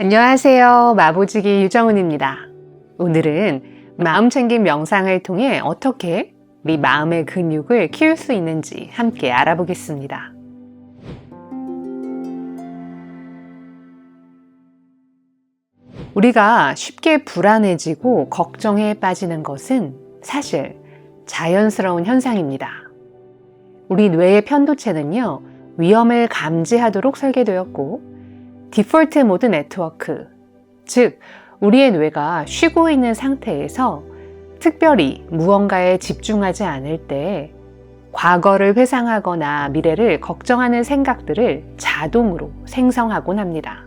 안녕하세요. 마보지기 유정은입니다. 오늘은 마음 챙김 명상을 통해 어떻게 우리 마음의 근육을 키울 수 있는지 함께 알아보겠습니다. 우리가 쉽게 불안해지고 걱정에 빠지는 것은 사실 자연스러운 현상입니다. 우리 뇌의 편도체는요, 위험을 감지하도록 설계되었고, 디폴트 모드 네트워크, 즉, 우리의 뇌가 쉬고 있는 상태에서 특별히 무언가에 집중하지 않을 때 과거를 회상하거나 미래를 걱정하는 생각들을 자동으로 생성하곤 합니다.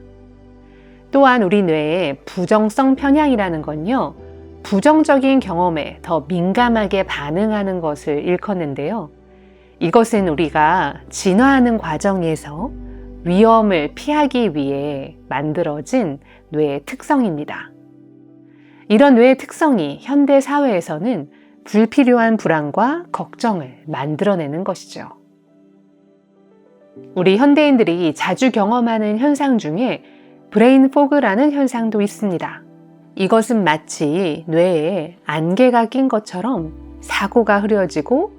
또한 우리 뇌의 부정성 편향이라는 건요, 부정적인 경험에 더 민감하게 반응하는 것을 일컫는데요. 이것은 우리가 진화하는 과정에서 위험을 피하기 위해 만들어진 뇌의 특성입니다. 이런 뇌의 특성이 현대 사회에서는 불필요한 불안과 걱정을 만들어내는 것이죠. 우리 현대인들이 자주 경험하는 현상 중에 브레인 포그라는 현상도 있습니다. 이것은 마치 뇌에 안개가 낀 것처럼 사고가 흐려지고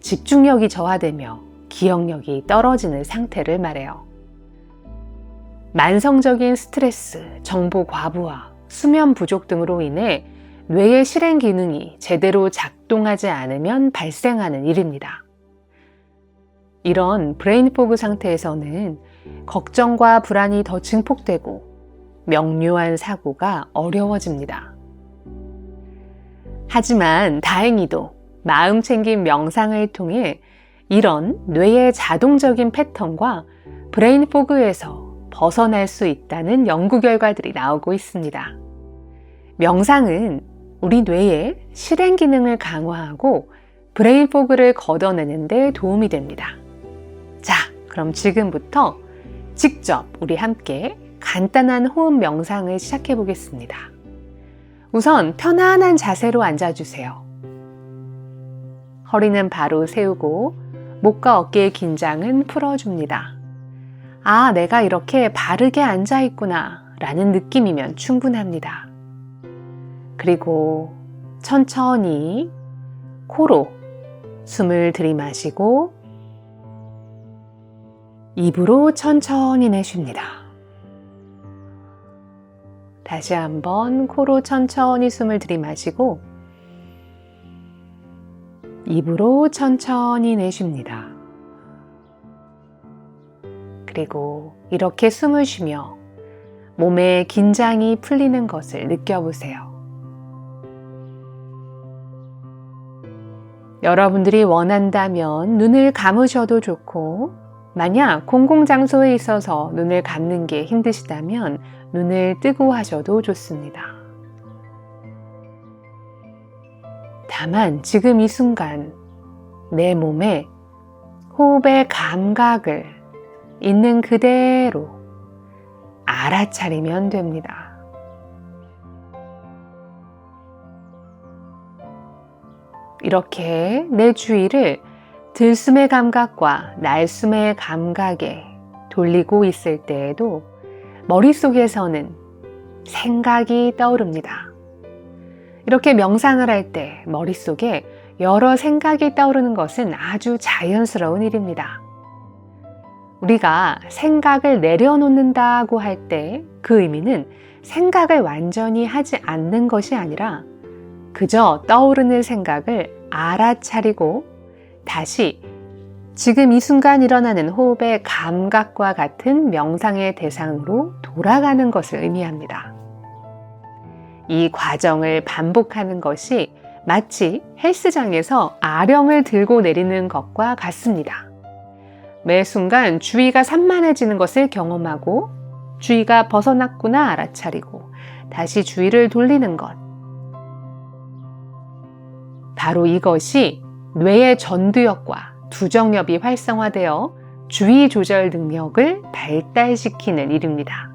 집중력이 저하되며 기억력이 떨어지는 상태를 말해요. 만성적인 스트레스, 정보 과부하, 수면 부족 등으로 인해 뇌의 실행 기능이 제대로 작동하지 않으면 발생하는 일입니다. 이런 브레인 포그 상태에서는 걱정과 불안이 더 증폭되고 명료한 사고가 어려워집니다. 하지만 다행히도 마음 챙김 명상을 통해 이런 뇌의 자동적인 패턴과 브레인 포그에서 벗어날 수 있다는 연구 결과들이 나오고 있습니다. 명상은 우리 뇌의 실행 기능을 강화하고 브레인 포그를 걷어내는 데 도움이 됩니다. 자, 그럼 지금부터 직접 우리 함께 간단한 호흡 명상을 시작해 보겠습니다. 우선 편안한 자세로 앉아주세요. 허리는 바로 세우고 목과 어깨의 긴장은 풀어줍니다. 아, 내가 이렇게 바르게 앉아 있구나 라는 느낌이면 충분합니다. 그리고 천천히 코로 숨을 들이마시고 입으로 천천히 내쉽니다. 다시 한번 코로 천천히 숨을 들이마시고 입으로 천천히 내쉽니다. 그리고 이렇게 숨을 쉬며 몸의 긴장이 풀리는 것을 느껴보세요. 여러분들이 원한다면 눈을 감으셔도 좋고, 만약 공공장소에 있어서 눈을 감는 게 힘드시다면 눈을 뜨고 하셔도 좋습니다. 다만 지금 이 순간 내 몸에 호흡의 감각을 있는 그대로 알아차리면 됩니다. 이렇게 내 주위를 들숨의 감각과 날숨의 감각에 돌리고 있을 때에도 머릿속에서는 생각이 떠오릅니다. 이렇게 명상을 할 때 머릿속에 여러 생각이 떠오르는 것은 아주 자연스러운 일입니다. 우리가 생각을 내려놓는다고 할 때 그 의미는 생각을 완전히 하지 않는 것이 아니라 그저 떠오르는 생각을 알아차리고 다시 지금 이 순간 일어나는 호흡의 감각과 같은 명상의 대상으로 돌아가는 것을 의미합니다. 이 과정을 반복하는 것이 마치 헬스장에서 아령을 들고 내리는 것과 같습니다. 매 순간 주의가 산만해지는 것을 경험하고 주의가 벗어났구나 알아차리고 다시 주의를 돌리는 것. 바로 이것이 뇌의 전두엽과 두정엽이 활성화되어 주의 조절 능력을 발달시키는 일입니다.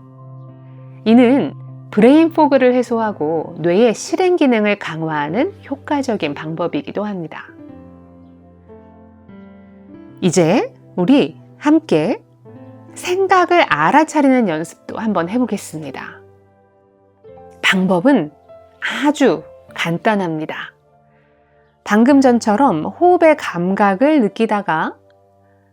이는 브레인 포그를 해소하고 뇌의 실행 기능을 강화하는 효과적인 방법이기도 합니다. 이제 우리 함께 생각을 알아차리는 연습도 한번 해보겠습니다. 방법은 아주 간단합니다. 방금 전처럼 호흡의 감각을 느끼다가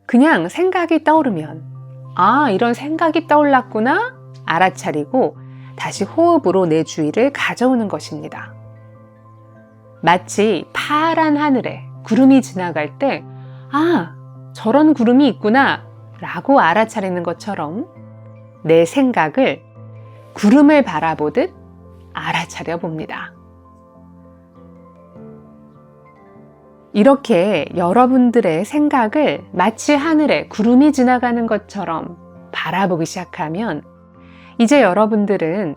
그냥 생각이 떠오르면 아, 이런 생각이 떠올랐구나 알아차리고 다시 호흡으로 내 주의를 가져오는 것입니다. 마치 파란 하늘에 구름이 지나갈 때 아, 저런 구름이 있구나 라고 알아차리는 것처럼 내 생각을 구름을 바라보듯 알아차려 봅니다. 이렇게 여러분들의 생각을 마치 하늘에 구름이 지나가는 것처럼 바라보기 시작하면 이제 여러분들은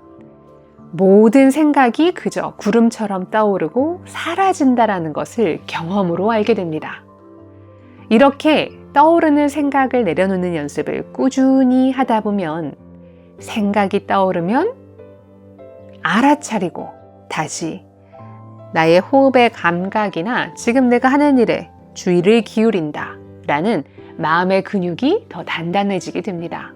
모든 생각이 그저 구름처럼 떠오르고 사라진다라는 것을 경험으로 알게 됩니다. 이렇게 떠오르는 생각을 내려놓는 연습을 꾸준히 하다 보면 생각이 떠오르면 알아차리고 다시 나의 호흡의 감각이나 지금 내가 하는 일에 주의를 기울인다 라는 마음의 근육이 더 단단해지게 됩니다.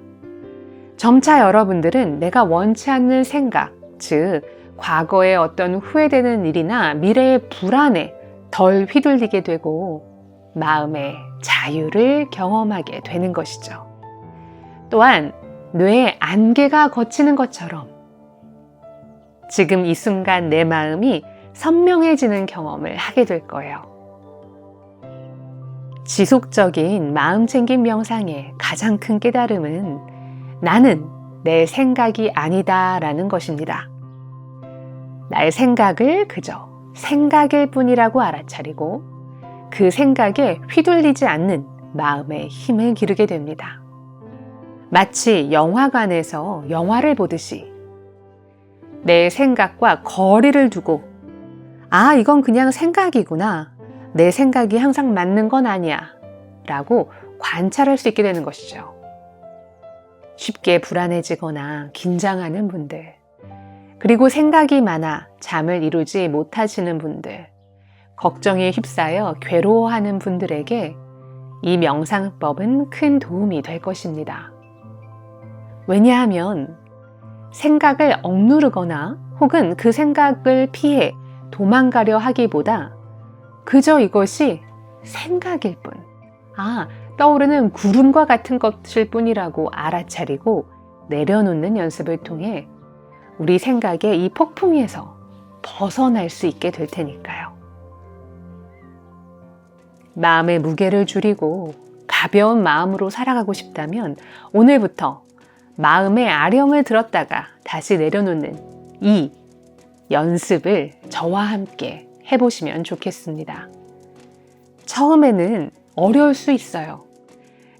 점차 여러분들은 내가 원치 않는 생각, 즉, 과거의 어떤 후회되는 일이나 미래의 불안에 덜 휘둘리게 되고 마음의 자유를 경험하게 되는 것이죠. 또한 뇌의 안개가 걷히는 것처럼 지금 이 순간 내 마음이 선명해지는 경험을 하게 될 거예요. 지속적인 마음 챙김 명상의 가장 큰 깨달음은 나는 내 생각이 아니다 라는 것입니다. 나의 생각을 그저 생각일 뿐이라고 알아차리고 그 생각에 휘둘리지 않는 마음의 힘을 기르게 됩니다. 마치 영화관에서 영화를 보듯이 내 생각과 거리를 두고 아, 이건 그냥 생각이구나. 내 생각이 항상 맞는 건 아니야. 라고 관찰할 수 있게 되는 것이죠. 쉽게 불안해지거나 긴장하는 분들, 그리고 생각이 많아 잠을 이루지 못하시는 분들, 걱정에 휩싸여 괴로워하는 분들에게 이 명상법은 큰 도움이 될 것입니다. 왜냐하면 생각을 억누르거나 혹은 그 생각을 피해 도망가려 하기보다 그저 이것이 생각일 뿐. 아, 떠오르는 구름과 같은 것일 뿐이라고 알아차리고 내려놓는 연습을 통해 우리 생각의 이 폭풍에서 벗어날 수 있게 될 테니까요. 마음의 무게를 줄이고 가벼운 마음으로 살아가고 싶다면 오늘부터 마음의 아령을 들었다가 다시 내려놓는 이 연습을 저와 함께 해보시면 좋겠습니다. 처음에는 어려울 수 있어요.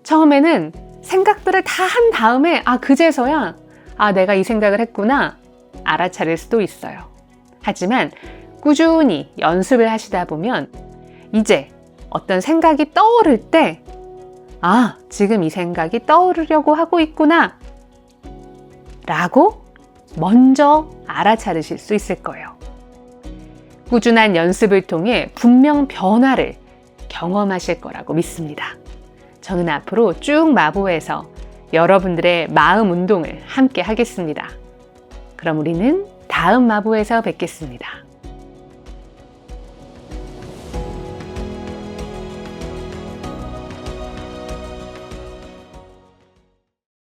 처음에는 생각들을 다 한 다음에, 아, 그제서야, 아, 내가 이 생각을 했구나. 알아차릴 수도 있어요. 하지만 꾸준히 연습을 하시다 보면 이제 어떤 생각이 떠오를 때, 아, 지금 이 생각이 떠오르려고 하고 있구나. 라고 먼저 알아차리실 수 있을 거예요. 꾸준한 연습을 통해 분명 변화를 경험하실 거라고 믿습니다. 저는 앞으로 쭉 마보에서 여러분들의 마음 운동을 함께 하겠습니다. 그럼 우리는 다음 마보에서 뵙겠습니다.